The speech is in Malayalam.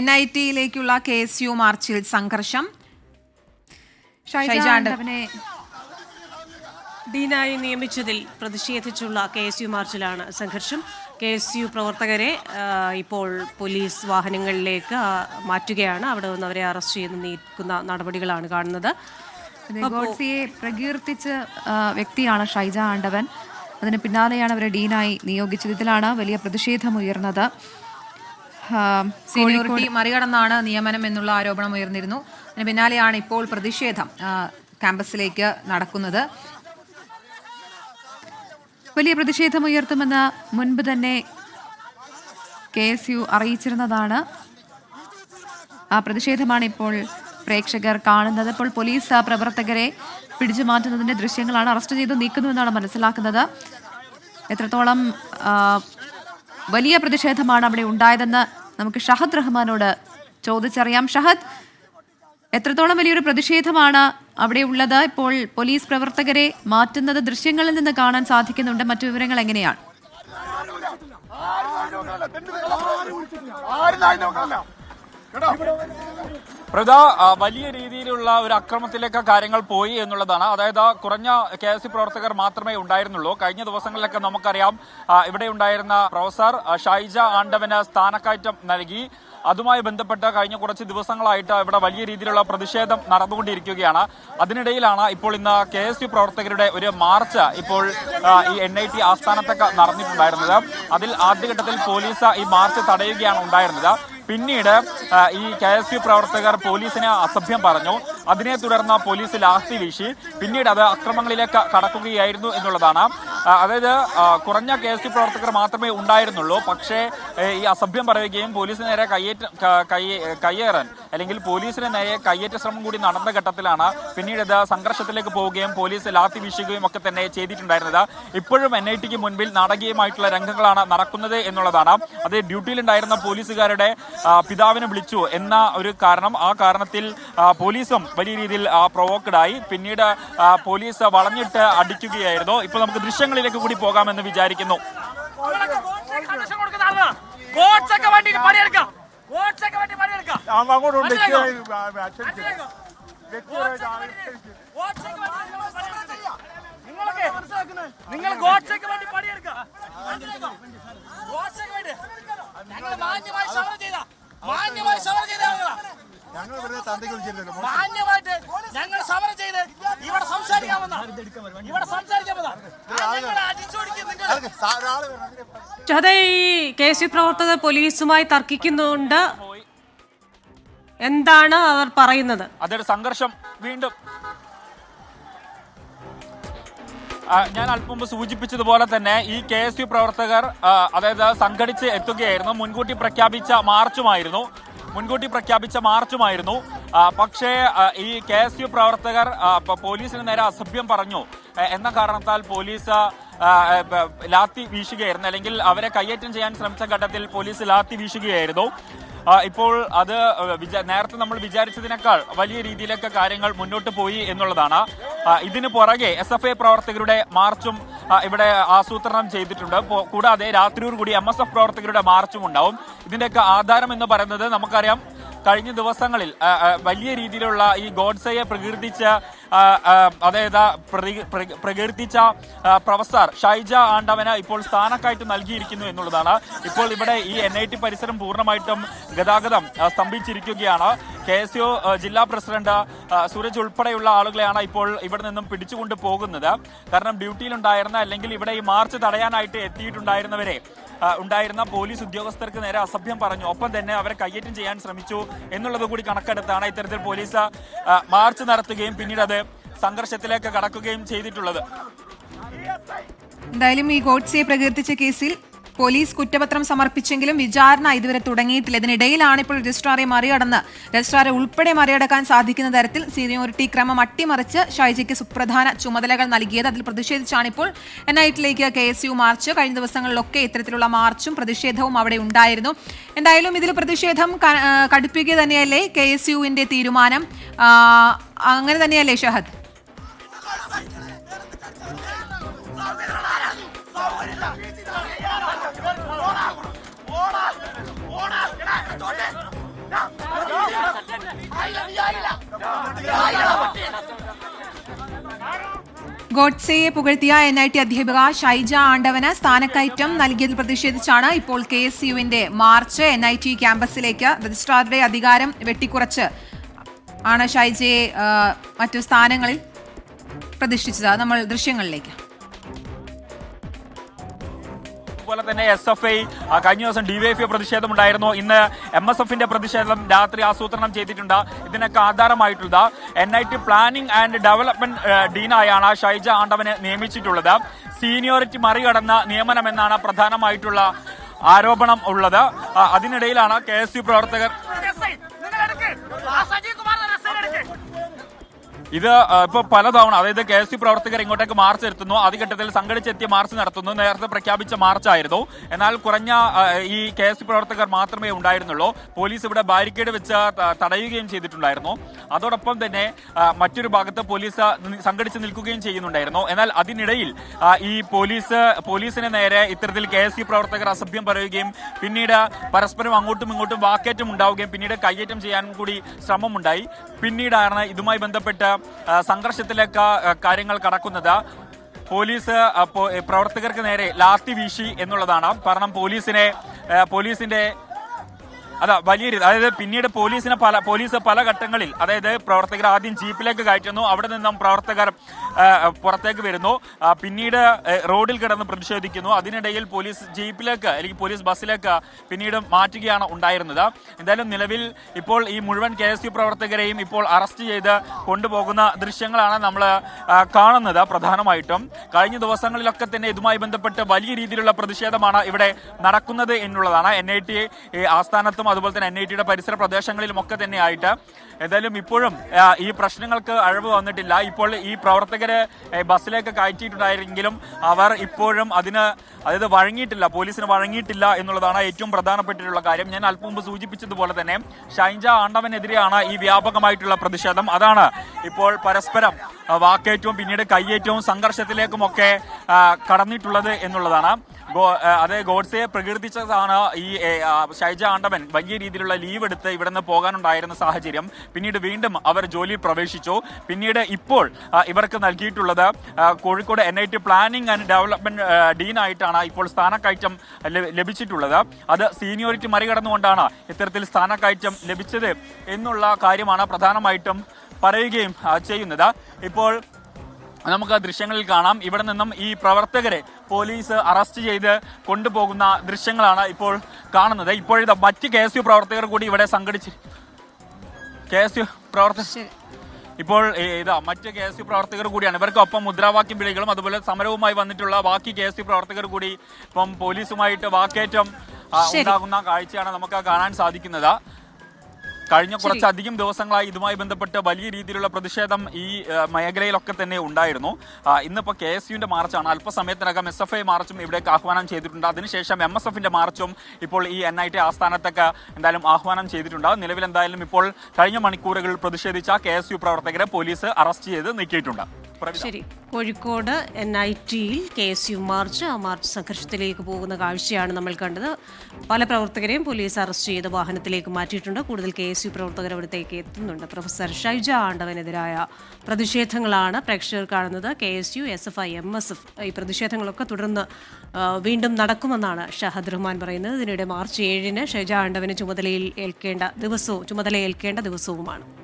എൻ ഐ ടിയിലേക്കുള്ള കെ എസ് യു മാർച്ചിൽ സംഘർഷം. ഡീനായി നിയമിച്ചതിൽ പ്രതിഷേധിച്ചുള്ള കെ എസ് യു മാർച്ചിലാണ് സംഘർഷം. കെ എസ് യു പ്രവർത്തകരെ ഇപ്പോൾ പോലീസ് വാഹനങ്ങളിലേക്ക് മാറ്റുകയാണ്. അവിടെ നിന്ന് അവരെ അറസ്റ്റ് ചെയ്ത് നീക്കുന്ന നടപടികളാണ് കാണുന്നത്. ഗോഡ്സിയെ പ്രകീർത്തിച്ച വ്യക്തിയാണ് ഷൈജ ആണ്ടവൻ അതിന് പിന്നാലെയാണ് അവരെ ഡീനായി നിയോഗിച്ചത് ഇതിലാണ് വലിയ പ്രതിഷേധം ഉയർന്നത്. ആ, സീനിയോറിറ്റി മറികടന്നാണ് നിയമനം എന്നുള്ള ആരോപണം ഉയർന്നിരുന്നു. അതിന് പിന്നാലെയാണ് ഇപ്പോൾ പ്രതിഷേധം ക്യാമ്പസിലേക്ക് നടക്കുന്നത്. വലിയ പ്രതിഷേധം ഉയർത്തുമെന്ന് മുൻപ് തന്നെ കെ എസ് യു അറിയിച്ചിരുന്നതാണ്. ആ പ്രതിഷേധമാണ് ഇപ്പോൾ പ്രേക്ഷകർ കാണുന്നത്. ഇപ്പോൾ പോലീസ് പ്രവർത്തകരെ പിടിച്ചു മാറ്റുന്നതിന്റെ ദൃശ്യങ്ങളാണ് അറസ്റ്റ് ചെയ്ത് നീക്കുന്നുവെന്നാണ് മനസ്സിലാക്കുന്നത്. എത്രത്തോളം വലിയ പ്രതിഷേധമാണ് അവിടെ ഉണ്ടായതെന്ന് നമുക്ക് ഷഹദ് റഹ്മാനോട് ചോദിച്ചറിയാം ഷഹദ് എത്രത്തോളം വലിയൊരു പ്രതിഷേധമാണ് അവിടെ ഉള്ളത് ഇപ്പോൾ പോലീസ് പ്രവർത്തകരെ മാറ്റുന്നത് ദൃശ്യങ്ങളിൽ നിന്ന് കാണാൻ സാധിക്കുന്നുണ്ട് മറ്റു വിവരങ്ങൾ എങ്ങനെയാണ് പ്രത ആ, വലിയ രീതിയിലുള്ള ഒരു അക്രമത്തിലേക്ക് കാര്യങ്ങൾ പോയി എന്നുള്ളതാണ്. അതായത് കുറഞ്ഞ കെ എസ് പ്രവർത്തകർ മാത്രമേ ഉണ്ടായിരുന്നുള്ളൂ. കഴിഞ്ഞ ദിവസങ്ങളിലൊക്കെ നമുക്കറിയാം ഇവിടെ ഉണ്ടായിരുന്ന പ്രൊഫസർ ഷൈജ ആണ്ടവന് സ്ഥാനക്കയറ്റം നൽകി. അതുമായി ബന്ധപ്പെട്ട് കഴിഞ്ഞ കുറച്ച് ദിവസങ്ങളായിട്ട് ഇവിടെ വലിയ രീതിയിലുള്ള പ്രതിഷേധം നടന്നുകൊണ്ടിരിക്കുകയാണ്. അതിനിടയിലാണ് ഇപ്പോൾ ഇന്ന് കെ എസ് യു പ്രവർത്തകരുടെ ഒരു മാർച്ച് ഇപ്പോൾ ഈ എൻ ഐ ടി ആസ്ഥാനത്തൊക്കെ നടന്നിട്ടുണ്ടായിരുന്നത്. അതിൽ ആദ്യഘട്ടത്തിൽ പോലീസ് ഈ മാർച്ച് തടയുകയാണ് ഉണ്ടായിരുന്നത്. പിന്നീട് ഈ കെ എസ് യു പ്രവർത്തകർ പോലീസിനെ അസഭ്യം പറഞ്ഞു. അതിനെ തുടർന്ന് പോലീസ് ലാത്തി വീശി. പിന്നീട് അത് അക്രമങ്ങളിലേക്ക് കടക്കുകയായിരുന്നു എന്നുള്ളതാണ്. അതായത് കുറഞ്ഞ കെ എസ് യു പ്രവർത്തകർ മാത്രമേ ഉണ്ടായിരുന്നുള്ളൂ. പക്ഷേ ഈ അസഭ്യം പറയുകയും പോലീസിന് നേരെ കയ്യേറ്റ കയ്യേറാൻ അല്ലെങ്കിൽ പോലീസിന് നേരെ കയ്യേറ്റ ശ്രമം കൂടി നടന്ന ഘട്ടത്തിലാണ് പിന്നീട് ഇത് സംഘർഷത്തിലേക്ക് പോവുകയും പോലീസ് ലാത്തി വീശുകയും ഒക്കെ തന്നെ ചെയ്തിട്ടുണ്ടായിരുന്നത്. ഇപ്പോഴും എൻ ഐ ടിക്ക് മുൻപിൽ നാടകീയമായിട്ടുള്ള രംഗങ്ങളാണ് നടക്കുന്നത് എന്നുള്ളതാണ്. അത് ഡ്യൂട്ടിയിലുണ്ടായിരുന്ന പോലീസുകാരുടെ പിതാവിനെ എന്ന ഒരു കാരണം. ആ കാരണത്തിൽ പോലീസും വലിയ രീതിയിൽ പ്രൊവോക്കഡായി പിന്നീട് പോലീസ് വളഞ്ഞിട്ട് അടിക്കുകയായിരുന്നു. ഇപ്പോൾ നമുക്ക് ദൃശ്യങ്ങളിലേക്ക് കൂടി പോകാമെന്ന് വിചാരിക്കുന്നു. അങ്ങോട്ടുണ്ട് നിങ്ങൾ ഗോഡ്സയ്ക്ക് വേണ്ടി പണിയെടുക്കാം. ഗോഡ്സൊക്കെ വേണ്ടി ഞങ്ങൾ മാന്യമായി സമരം ചെയ്ത. മാന്യമായി സമരം ചെയ്ത ഞങ്ങൾ വെറുതെ തന്തയ്ക്ക് വിളിച്ചിരുന്നല്ലോ മാന്യമായിട്ട് ഞങ്ങൾ സമരം ചെയ്ത് ഇവിടെ സംസാരിക്കാമെന്ന. ഇവിടെ സംസാരിക്കാമെന്ന. ഞങ്ങളെ അടിച്ചോടിക്കും നിങ്ങൾ അതൊക്കെ സാ- ഒരാൾ വരണം. അതെ ഈ കെ എസ് പ്രവർത്തകർ പോലീസുമായി തർക്കിക്കുന്നുണ്ട്. എന്താണ് അവർ പറയുന്നത്? അതൊരു സംഘർഷം വീണ്ടും. ഞാൻ അല്പം മുമ്പ് സൂചിപ്പിച്ചതുപോലെ തന്നെ ഈ കെ എസ് യു പ്രവർത്തകർ അതായത് സംഘടിച്ച് എത്തുകയായിരുന്നു. മുൻകൂട്ടി പ്രഖ്യാപിച്ച മാർച്ചുമായിരുന്നു. മുൻകൂട്ടി പ്രഖ്യാപിച്ച മാർച്ചുമായിരുന്നു. പക്ഷേ ഈ കെ എസ് യു പ്രവർത്തകർ പോലീസിന് നേരെ അസഭ്യം പറഞ്ഞു. എന്ന കാരണത്താൽ പോലീസ് ലാത്തി വീശുകയായിരുന്നു. അല്ലെങ്കിൽ അവരെ കയ്യേറ്റം ചെയ്യാൻ ശ്രമിച്ച ഘട്ടത്തിൽ പോലീസ് ലാത്തി വീശുകയായിരുന്നു. ഇപ്പോൾ അത് നേരത്തെ നമ്മൾ വിചാരിച്ചതിനേക്കാൾ വലിയ രീതിയിലൊക്കെ കാര്യങ്ങൾ മുന്നോട്ട് പോയി എന്നുള്ളതാണ്. ഇതിനു ഇതിന് പുറകെ എസ് എഫ് ഐ പ്രവർത്തകരുടെ മാർച്ചും ഇവിടെ ആസൂത്രണം ചെയ്തിട്ടുണ്ട്. കൂടാതെ രാത്രിയോടുകൂടി എം എസ് എഫ് പ്രവർത്തകരുടെ മാർച്ചും ഉണ്ടാവും. ഇതിന്റെയൊക്കെ ആധാരം എന്ന് പറയുന്നത് നമുക്കറിയാം കഴിഞ്ഞ ദിവസങ്ങളിൽ വലിയ രീതിയിലുള്ള ഈ ഗോഡ്സയെ പ്രകീർത്തിച്ച അതായത് പ്രകീർത്തിച്ച പ്രൊഫസർ ഷൈജ ആണ്ടവന് ഇപ്പോൾ സ്ഥാനക്കയറ്റം നൽകിയിരിക്കുന്നു എന്നുള്ളതാണ്. ഇപ്പോൾ ഇവിടെ ഈ എൻ ഐ ടി പരിസരം പൂർണമായിട്ടും ഗതാഗതം സ്തംഭിച്ചിരിക്കുകയാണ്. കെ എസ് യു ജില്ലാ പ്രസിഡന്റ് സൂരജ് ഉൾപ്പെടെയുള്ള ആളുകളെയാണ് ഇപ്പോൾ ഇവിടെ നിന്നും പിടിച്ചുകൊണ്ട് പോകുന്നത്. കാരണം ഡ്യൂട്ടിയിലുണ്ടായിരുന്ന അല്ലെങ്കിൽ ഇവിടെ ഈ മാർച്ച് തടയാനായിട്ട് എത്തിയിട്ടുണ്ടായിരുന്നവരെ ഉണ്ടായിരുന്ന പോലീസ് ഉദ്യോഗസ്ഥർക്ക് നേരെ അസഭ്യം പറഞ്ഞു. ഒപ്പം തന്നെ അവരെ കയ്യേറ്റം ചെയ്യാൻ ശ്രമിച്ചു എന്നുള്ളത് കൂടി കണക്കെടുത്താണ് ഇത്തരത്തിൽ പോലീസ് മാർച്ച് നടത്തുകയും പിന്നീട് അത് സംഘർഷത്തിലേക്ക് കടക്കുകയും ചെയ്തിട്ടുള്ളത്. എന്തായാലും ഈ ഗോഡ്സിയെ പ്രകീർത്തിച്ച കേസിൽ പോലീസ് കുറ്റപത്രം സമർപ്പിച്ചെങ്കിലും വിചാരണ ഇതുവരെ തുടങ്ങിയിട്ടില്ല. ഇതിനിടയിലാണ് ഇപ്പോൾ രജിസ്ട്രാറെ മറികടന്ന്. രജിസ്ട്രാറെ ഉൾപ്പെടെ മറികടക്കാൻ സാധിക്കുന്ന തരത്തിൽ സീനിയോറിറ്റി ക്രമം അട്ടിമറിച്ച് ഷൈജയ്ക്ക് സുപ്രധാന ചുമതലകൾ നൽകിയത് അതിൽ പ്രതിഷേധിച്ചാണ് ഇപ്പോൾ N I K S U march. കഴിഞ്ഞ ദിവസങ്ങളിലൊക്കെ ഇത്തരത്തിലുള്ള മാർച്ചും പ്രതിഷേധവും അവിടെ ഉണ്ടായിരുന്നു. എന്തായാലും ഇതിൽ പ്രതിഷേധം കടുപ്പിക്കുക തന്നെയല്ലേ കെ എസ് യുവിന്റെ തീരുമാനം? അങ്ങനെ തന്നെയല്ലേ ഷഹദ്? ഗോഡ്സെയെ പുകഴ്ത്തിയ എൻ ഐ ടി അധ്യാപിക ഷൈജ ആണ്ടവന് സ്ഥാനക്കയറ്റം നൽകിയതിൽ പ്രതിഷേധിച്ചാണ് ഇപ്പോൾ കെ എസ് യുവിന്റെ മാർച്ച് എൻ ഐ ടി ക്യാമ്പസിലേക്ക് രജിസ്ട്രാറുടെ അധികാരം വെട്ടിക്കുറച്ച് ആണ് ഷൈജയെ മറ്റു സ്ഥാനങ്ങളിൽ പ്രതിഷ്ഠിച്ചത്. നമ്മൾ ദൃശ്യങ്ങളിലേക്ക്. അതുപോലെ തന്നെ എസ് എഫ് ഐ കഴിഞ്ഞ ദിവസം ഡിവൈഎഫ്ഐ പ്രതിഷേധമുണ്ടായിരുന്നു. ഇന്ന് എം എസ് എഫിന്റെ പ്രതിഷേധം രാത്രി ആസൂത്രണം ചെയ്തിട്ടുണ്ട്. ഇതിനൊക്കെ ആധാരമായിട്ടുള്ള N I T planning and development ഡീനായാണ് Shaija ആണ്ടവനെ നിയമിച്ചിട്ടുള്ളത്. സീനിയോറിറ്റി മറികടന്ന നിയമനം എന്നാണ് പ്രധാനമായിട്ടുള്ള ആരോപണം ഉള്ളത്. അതിനിടയിലാണ് കെ എസ് യു പ്രവർത്തകർ ഇത് ഇപ്പൊ പലതവണ അതായത് കെ എസ് യു പ്രവർത്തകർ ഇങ്ങോട്ടേക്ക് മാർച്ച് എത്തുന്നു ആദ്യഘട്ടത്തിൽ സംഘടിച്ചെത്തിയ മാർച്ച് നടത്തുന്നു. നേരത്തെ പ്രഖ്യാപിച്ച മാർച്ചായിരുന്നു. എന്നാൽ കുറഞ്ഞ ഈ കെ എസ് യു പ്രവർത്തകർ മാത്രമേ ഉണ്ടായിരുന്നുള്ളൂ. പോലീസ് ഇവിടെ ബാരിക്കേഡ് വെച്ച് തടയുകയും ചെയ്തിട്ടുണ്ടായിരുന്നു. അതോടൊപ്പം തന്നെ മറ്റൊരു ഭാഗത്ത് പോലീസ് സംഘടിച്ച് നിൽക്കുകയും ചെയ്യുന്നുണ്ടായിരുന്നു. എന്നാൽ അതിനിടയിൽ ഈ പോലീസ് പോലീസിന് നേരെ ഇത്തരത്തിൽ കെ എസ് യു പ്രവർത്തകർ അസഭ്യം പറയുകയും പിന്നീട് പരസ്പരം അങ്ങോട്ടും ഇങ്ങോട്ടും വാക്കേറ്റം ഉണ്ടാവുകയും പിന്നീട് കയ്യേറ്റം ചെയ്യാൻ കൂടി ശ്രമമുണ്ടായി. പിന്നീടാണ് ഇതുമായി ബന്ധപ്പെട്ട് സംഘർഷത്തിലേക്ക് കാര്യങ്ങൾ കടക്കുന്നത്. പോലീസ് പ്രവർത്തകർക്ക് നേരെ ലാത്തി വീശി എന്നുള്ളതാണ്. കാരണം പോലീസിനെ പോലീസിന്റെ അതാ വലിയ രീതി അതായത് പിന്നീട് പോലീസിനെ പല പോലീസ് പല ഘട്ടങ്ങളിൽ അതായത് പ്രവർത്തകർ ആദ്യം ജീപ്പിലേക്ക് കയറ്റുന്നു അവിടെ നിന്നും പ്രവർത്തകർ പുറത്തേക്ക് വരുന്നു. പിന്നീട് റോഡിൽ കിടന്ന് പ്രതിഷേധിക്കുന്നു. അതിനിടയിൽ പോലീസ് ജീപ്പിലേക്ക് അല്ലെങ്കിൽ പോലീസ് ബസ്സിലേക്ക് പിന്നീട് മാറ്റുകയാണ് ഉണ്ടായിരുന്നത്. എന്തായാലും നിലവിൽ ഇപ്പോൾ ഈ മുഴുവൻ കെ എസ് യു പ്രവർത്തകരെയും ഇപ്പോൾ അറസ്റ്റ് ചെയ്ത് കൊണ്ടുപോകുന്ന ദൃശ്യങ്ങളാണ് നമ്മൾ കാണുന്നത് പ്രധാനമായിട്ടും. കഴിഞ്ഞ ദിവസങ്ങളിലൊക്കെ തന്നെ ഇതുമായി ബന്ധപ്പെട്ട് വലിയ രീതിയിലുള്ള പ്രതിഷേധമാണ് ഇവിടെ നടക്കുന്നത് എന്നുള്ളതാണ്. എൻ ഐ ടി ആസ്ഥാനത്തും അതുപോലെ തന്നെ എൻ ഐ ടിയുടെ പരിസര പ്രദേശങ്ങളിലും ഒക്കെ തന്നെ ആയിട്ട് എന്തായാലും ഇപ്പോഴും ഈ പ്രശ്നങ്ങൾക്ക് അഴവ് വന്നിട്ടില്ല. ഇപ്പോൾ ഈ പ്രവർത്തകരെ ബസ്സിലേക്ക് കയറ്റിയിട്ടുണ്ടായിരുന്നെങ്കിലും അവർ ഇപ്പോഴും അതിന് അതായത് വഴങ്ങിയിട്ടില്ല പോലീസിന് വഴങ്ങിയിട്ടില്ല എന്നുള്ളതാണ് ഏറ്റവും പ്രധാനപ്പെട്ടിട്ടുള്ള കാര്യം. ഞാൻ അല്പം മുമ്പ് സൂചിപ്പിച്ചതുപോലെ തന്നെ ഷൈൻജ ആണ്ടവനെതിരെയാണ് ഈ വ്യാപകമായിട്ടുള്ള പ്രതിഷേധം. അതാണ് ഇപ്പോൾ പരസ്പരം വാക്കേറ്റവും പിന്നീട് കയ്യേറ്റവും സംഘർഷത്തിലേക്കുമൊക്കെ കടന്നിട്ടുള്ളത് എന്നുള്ളതാണ്. അതെ ഗോഡ്സയെ പ്രകീർത്തിച്ചതാണ് ഈ ഷൈജ ആണ്ടവൻ. വലിയ രീതിയിലുള്ള ലീവ് എടുത്ത് ഇവിടെ നിന്ന് പോകാനുണ്ടായിരുന്ന സാഹചര്യം. പിന്നീട് വീണ്ടും അവർ ജോലിയിൽ പ്രവേശിച്ചു. പിന്നീട് ഇപ്പോൾ ഇവർക്ക് നൽകിയിട്ടുള്ളത് Kozhikode N I T planning and development ഡീനായിട്ടാണ് ഇപ്പോൾ സ്ഥാനക്കയറ്റം ലഭിച്ചിട്ടുള്ളത്. അത് സീനിയോറിറ്റി മറികടന്നുകൊണ്ടാണ് ഇത്തരത്തിൽ സ്ഥാനക്കയറ്റം ലഭിച്ചത് എന്നുള്ള കാര്യമാണ് പ്രധാനമായിട്ടും പറയുകയും ചെയ്യുന്നത്. ഇപ്പോൾ നമുക്ക് ദൃശ്യങ്ങളിൽ കാണാം. ഇവിടെ നിന്നും ഈ പ്രവർത്തകരെ പോലീസ് അറസ്റ്റ് ചെയ്ത് കൊണ്ടുപോകുന്ന ദൃശ്യങ്ങളാണ് ഇപ്പോൾ കാണുന്നത്. ഇപ്പോഴത്തെ മറ്റ് കെ എസ് യു പ്രവർത്തകർ കൂടി ഇവിടെ സംഘടിച്ച് കെ എസ് യു പ്രവർത്തകർ ഇപ്പോൾ ഇതാ മറ്റ് കെ എസ് യു പ്രവർത്തകർ കൂടിയാണ്. ഇവർക്കൊപ്പം മുദ്രാവാക്യം വിളികളും അതുപോലെ സമരവുമായി വന്നിട്ടുള്ള ബാക്കി കെ എസ് യു പ്രവർത്തകർ കൂടി ഇപ്പം പോലീസുമായിട്ട് വാക്കേറ്റം ഉണ്ടാകുന്ന കാഴ്ചയാണ് നമുക്ക് കാണാൻ സാധിക്കുന്നത്. കഴിഞ്ഞ കുറച്ചധികം ദിവസങ്ങളായി ഇതുമായി ബന്ധപ്പെട്ട് വലിയ രീതിയിലുള്ള പ്രതിഷേധം ഈ മേഖലയിലൊക്കെ തന്നെ ഉണ്ടായിരുന്നു. ഇന്നിപ്പോൾ ഇന്നിപ്പോ കെ എസ് യുവിന്റെ മാർച്ചാണ്. അല്പസമയത്തിനകം എസ് എഫ് ഐ മാർച്ചും ഇവിടേക്ക് ആഹ്വാനം ചെയ്തിട്ടുണ്ട്. അതിനുശേഷം എം എസ് എഫിന്റെ മാർച്ചും ഇപ്പോൾ ഈ എൻ ഐ ടി ആസ്ഥാനത്തൊക്കെ എന്തായാലും ആഹ്വാനം ചെയ്തിട്ടുണ്ട്. നിലവിൽ എന്തായാലും ഇപ്പോൾ കഴിഞ്ഞ മണിക്കൂറുകളിൽ പ്രതിഷേധിച്ച കെ എസ് യു പ്രവർത്തകരെ പോലീസ് അറസ്റ്റ് ചെയ്ത് നീക്കിയിട്ടുണ്ട്. ശരി. കോഴിക്കോട് എൻ ഐ ടിയിൽ കെ എസ് യു മാർച്ച് ആ മാർച്ച് സംഘർഷത്തിലേക്ക് പോകുന്ന കാഴ്ചയാണ് നമ്മൾ കണ്ടത്. പല പ്രവർത്തകരെയും പോലീസ് അറസ്റ്റ് ചെയ്ത് വാഹനത്തിലേക്ക് മാറ്റിയിട്ടുണ്ട്. കൂടുതൽ കെ എസ് യു പ്രവർത്തകർ അവിടത്തേക്ക് എത്തുന്നുണ്ട്. പ്രൊഫസർ ഷൈജ ആണ്ടവനെതിരായ പ്രതിഷേധങ്ങളാണ് പ്രേക്ഷകർ കാണുന്നത്. K S U S F I M S F ഈ പ്രതിഷേധങ്ങളൊക്കെ തുടർന്ന് വീണ്ടും നടക്കുമെന്നാണ് ഷഹദ് റഹ്മാൻ പറയുന്നത്. ഇതിനിടെ മാർച്ച് ഏഴിന് ഷൈജ ആണ്ടവന് ചുമതലയിൽ ഏൽക്കേണ്ട ദിവസവും ചുമതല ഏൽക്കേണ്ട ദിവസവുമാണ്.